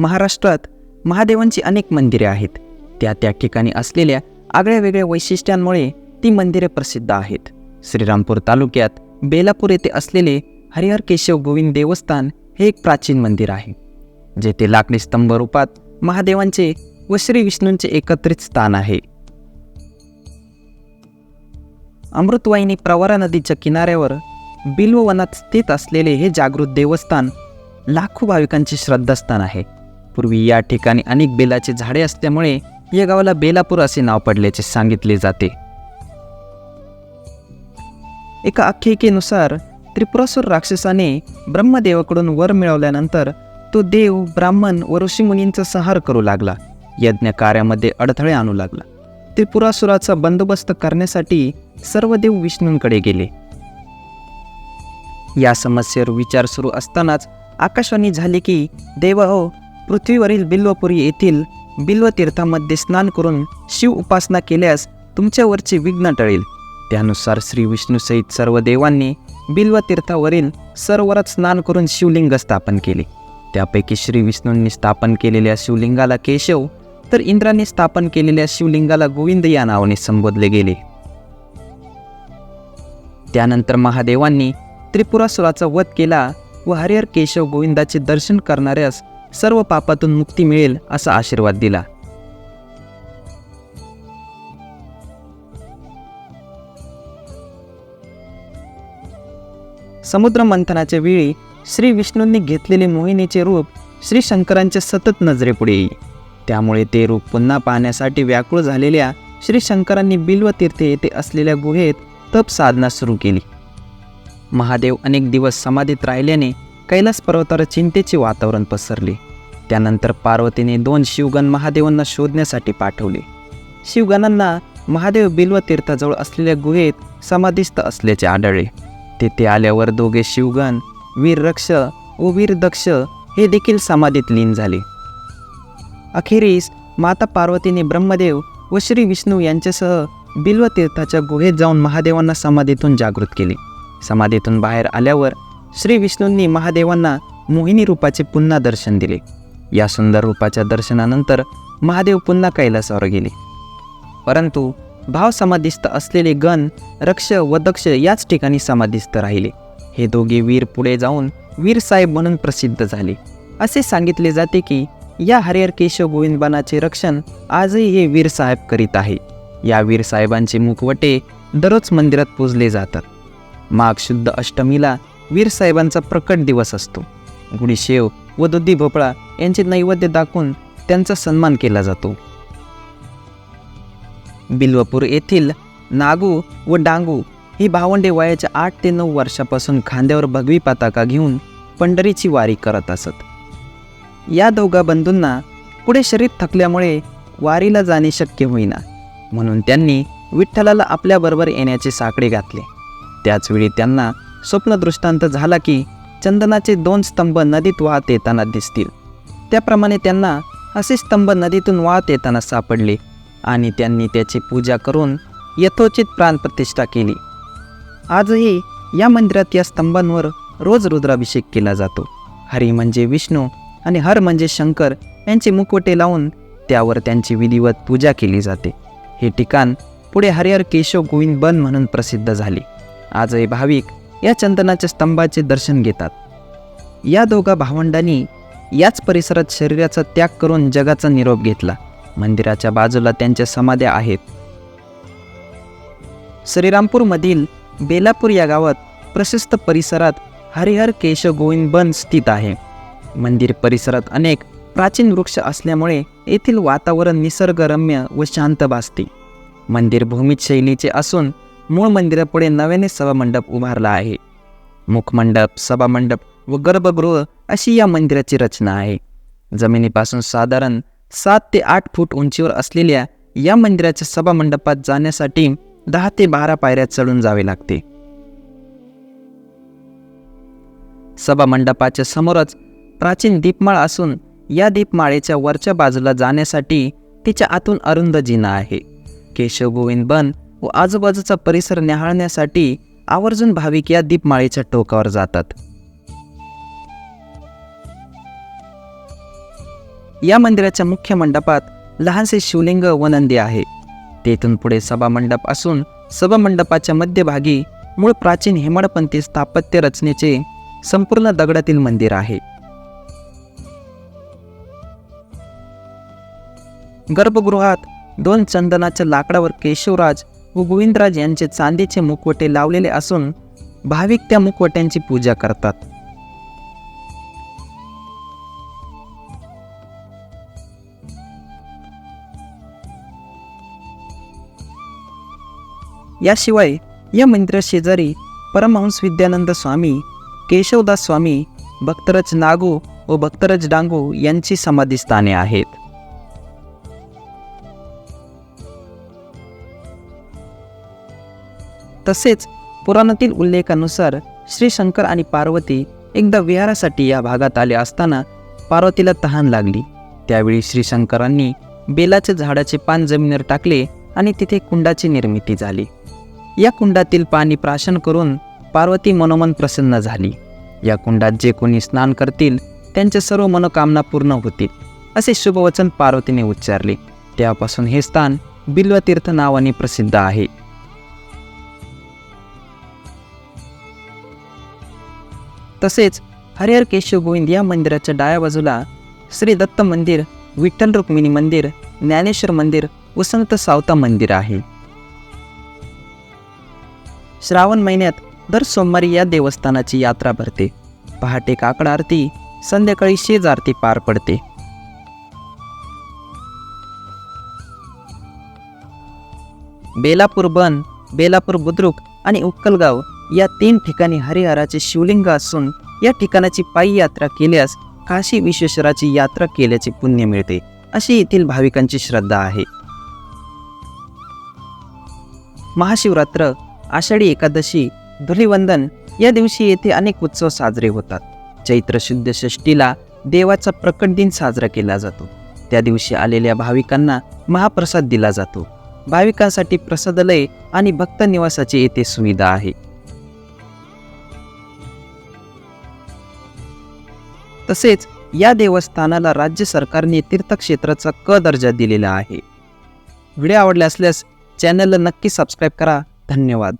महाराष्ट्रात महादेवांची अनेक मंदिरे आहेत. त्या त्या ठिकाणी असलेल्या आगळ्या वेगळ्या वैशिष्ट्यांमुळे ती मंदिरे प्रसिद्ध आहेत. श्रीरामपूर तालुक्यात बेलापूर येथे असलेले हरिहर केशव गोविंद देवस्थान हे एक प्राचीन मंदिर आहे जेथे लाकडी स्तंभ रूपात महादेवांचे व श्री विष्णूंचे एकत्रित स्थान आहे. अमृतवाहिनी प्रवरा नदीच्या किनाऱ्यावर बिल्ववनात स्थित असलेले हे जागृत देवस्थान लाखो भाविकांचे श्रद्धास्थान आहे. पूर्वी या ठिकाणी अनेक बेलाचे झाडे असल्यामुळे या गावाला बेलापूर असे नाव पडल्याचे सांगितले जाते. एका आख्यायिकेनुसार त्रिपुरासूर राक्षसाने ब्रह्मदेवाकडून वर मिळवल्यानंतर तो देव ब्राह्मण व ऋषीमुनींचा संहार करू लागला. यज्ञ कार्यामध्ये अडथळे आणू लागला. त्रिपुरासुराचा बंदोबस्त करण्यासाठी सर्व देव विष्णूंकडे गेले. या समस्येवर विचार सुरू असतानाच आकाशवाणी झाली की देवा हो पृथ्वीवरील बिल्वपुरी येथील बिल्वतीर्थामध्ये स्नान करून शिव उपासना केल्यास तुमच्यावरचे विघ्न टळेल. त्यानुसार श्री विष्णूसहित सर्व देवांनी बिल्वतीर्थावरील सरोवरात स्नान करून शिवलिंग स्थापन केले. त्यापैकी श्री विष्णूंनी स्थापन केलेल्या शिवलिंगाला केशव तर इंद्राने स्थापन केलेल्या शिवलिंगाला गोविंद या नावाने संबोधले गेले. त्यानंतर महादेवांनी त्रिपुरासुराचा वध केला व हरिहर केशव गोविंदाचे दर्शन करणाऱ्यास सर्व पापातून मुक्ती मिळेल असा आशीर्वाद दिला. समुद्र मंथनाच्या वेळी श्री विष्णूंनी घेतलेले मोहिनीचे रूप श्री शंकरांच्या सतत नजरेपुढे येई. त्यामुळे ते रूप पुन्हा पाहण्यासाठी व्याकुळ झालेल्या श्री शंकरांनी बिल्वतीर्थे येथे असलेल्या गुहेत तप साधना सुरू केली. महादेव अनेक दिवस समाधीत राहिल्याने कैलास पर्वतावर चिंतेचे वातावरण पसरले. त्यानंतर पार्वतीने दोन शिवगण महादेवांना शोधण्यासाठी पाठवले. शिवगणांना महादेव बिल्वतीर्थाजवळ असलेल्या गुहेत समाधिस्थ असल्याचे आढळले. तेथे आल्यावर दोघे शिवगण वीर रक्ष व वीर दक्ष हे देखील समाधीत लीन झाले. अखेरीस माता पार्वतीने ब्रह्मदेव व श्री विष्णू यांच्यासह बिल्वतीर्थाच्या गुहेत जाऊन महादेवांना समाधीतून जागृत केले. समाधीतून बाहेर आल्यावर श्री विष्णूंनी महादेवांना मोहिनी रूपाचे पुन्हा दर्शन दिले. या सुंदर रूपाच्या दर्शनानंतर महादेव पुन्हा कैलासावर गेले. परंतु भाव समाधीस्थ असलेले गण रक्ष व दक्ष याच ठिकाणी समाधीस्थ राहिले. हे दोघे वीर पुढे जाऊन वीर साहेब म्हणून प्रसिद्ध झाले. असे सांगितले जाते की या हरिहर केशव गोविंदबानाचे रक्षण आजही हे वीर साहेब करीत आहे. या वीर साहेबांचे मुखवटे दररोज मंदिरात पूजले जातात. माघ शुद्ध अष्टमीला वीरसाहेबांचा प्रकट दिवस असतो. गुढीशेव व दुधी भोपळा यांचे नैवेद्य दाखवून त्यांचा सन्मान केला जातो. बिल्वपूर येथील नागू व डांगू ही भावंडे वयाच्या आठ ते नऊ वर्षापासून खांद्यावर भगवी पताका घेऊन पंढरीची वारी करत असत. या दोघा बंधूंना पुढे शरीर थकल्यामुळे वारीला जाणे शक्य होईना. म्हणून त्यांनी विठ्ठलाला आपल्याबरोबर येण्याचे साकडे घातले. त्याचवेळी त्यांना स्वप्नदृष्टांत झाला की चंदनाचे दोन स्तंभ नदीत वाहत येताना दिसतील. त्याप्रमाणे त्यांना असे स्तंभ नदीतून वाहत येताना सापडले आणि त्यांनी त्याची पूजा करून यथोचित प्राणप्रतिष्ठा केली. आजही या मंदिरात या स्तंभांवर रोज रुद्राभिषेक केला जातो. हरी म्हणजे विष्णू आणि हर म्हणजे शंकर यांचे मुखवटे लावून त्यावर त्यांची विधिवत पूजा केली जाते. हे ठिकाण पुढे हरिहर केशव गोविंद बन म्हणून प्रसिद्ध झाले. आजही भाविक या चंदनाच्या स्तंभाचे दर्शन घेतात. या दोघा भावंडांनी याच परिसरात शरीराचा त्याग करून जगाचा निरोप घेतला. मंदिराच्या बाजूला त्यांच्या समाध्या आहेत. श्रीरामपूरमधील बेलापूर या गावात प्रशस्त परिसरात हरिहर केशव गोविंद बन स्थित आहे. मंदिर परिसरात अनेक प्राचीन वृक्ष असल्यामुळे येथील वातावरण निसर्गरम्य व शांत भासते. मंदिर भूमित शैलीचे असून मूळ मंदिरापुढे नव्याने सभामंडप उभारला आहे. मुखमंडप सभामंडप व गर्भगृह अशी या मंदिराची रचना आहे. जमिनीपासून साधारण सात ते आठ फूट उंचीवर असलेल्या या मंदिराच्या सभामंडपात जाण्यासाठी दहा ते बारा पायऱ्या चढून जावे लागते. सभामंडपाच्या समोरच प्राचीन दीपमाळ असून या दीपमाळेच्या वरच्या बाजूला जाण्यासाठी तिच्या आतून अरुंद जिना आहे. केशव गोविंद बन व आजूबाजूचा परिसर न्याहाळण्यासाठी आवर्जून भाविक या दीपमाळेच्या टोकावर जातात. या मंदिराच्या मुख्य मंडपात लहानसे शिवलिंग व नंदी आहे. तेथून पुढे सभामंडप असून सभामंडपाच्या मध्यभागी मूळ प्राचीन हेमाडपंथी स्थापत्य रचनेचे संपूर्ण दगडातील मंदिर आहे. गर्भगृहात दोन चंदनाच्या लाकडावर केशवराज व गोविंदराज यांचे चांदीचे मुखवटे लावलेले असून भाविक त्या मुखवट्यांची पूजा करतात. याशिवाय या मंदिराशेजारी परमहंस विद्यानंद स्वामी केशवदास स्वामी भक्तरज नागू व भक्तरज डांगू यांची समाधीस्थाने आहेत. तसेच पुराणातील उल्लेखानुसार श्री शंकर आणि पार्वती एकदा विहारासाठी या भागात आले असताना पार्वतीला तहान लागली. त्यावेळी श्री शंकरांनी बेलाचे झाडाचे पान जमिनीवर टाकले आणि तिथे कुंडाची निर्मिती झाली. या कुंडातील पाणी प्राशन करून पार्वती मनोमन प्रसन्न झाली. या कुंडात जे कोणी स्नान करतील त्यांच्या सर्व मनोकामना पूर्ण होतील असे शुभवचन पार्वतीने उच्चारले. त्यापासून हे स्थान बिल्वतीर्थ नावाने प्रसिद्ध आहे. तसेच हरिहर केशव गोविंद या मंदिराच्या डाव्या बाजूला श्री दत्त मंदिर विठ्ठल रुक्मिणी मंदिर ज्ञानेश्वर मंदिर वसंत सावता मंदिर आहे. श्रावण महिन्यात दर सोमवारी या देवस्थानाची यात्रा भरते. पहाटे काकड आरती संध्याकाळी शेज आरती पार पडते. बेलापूर बन बेलापूर बुद्रुक आणि उक्कलगाव या तीन ठिकाणी हरिहराचे शिवलिंग असून या ठिकाणाची पायी यात्रा केल्यास काशी विश्वेश्वराची यात्रा केल्याचे पुण्य मिळते. अशी येथील भाविकांची श्रद्धा आहे. महाशिवरात्र आषाढी एकादशी धुलिवंदन या दिवशी येथे अनेक उत्सव साजरे होतात. चैत्र शुद्ध षष्टीला देवाचा प्रकट दिन साजरा केला जातो. त्या दिवशी आलेल्या भाविकांना महाप्रसाद दिला जातो. भाविकांसाठी प्रसादालय आणि भक्त निवासाची येथे सुविधा आहे. तसेच या देवस्थानाला राज्य सरकारने तीर्थक्षेत्राचा क दर्जा दिलेला आहे. व्हिडिओ आवडला असल्यास चॅनलला नक्की सबस्क्राईब करा. धन्यवाद.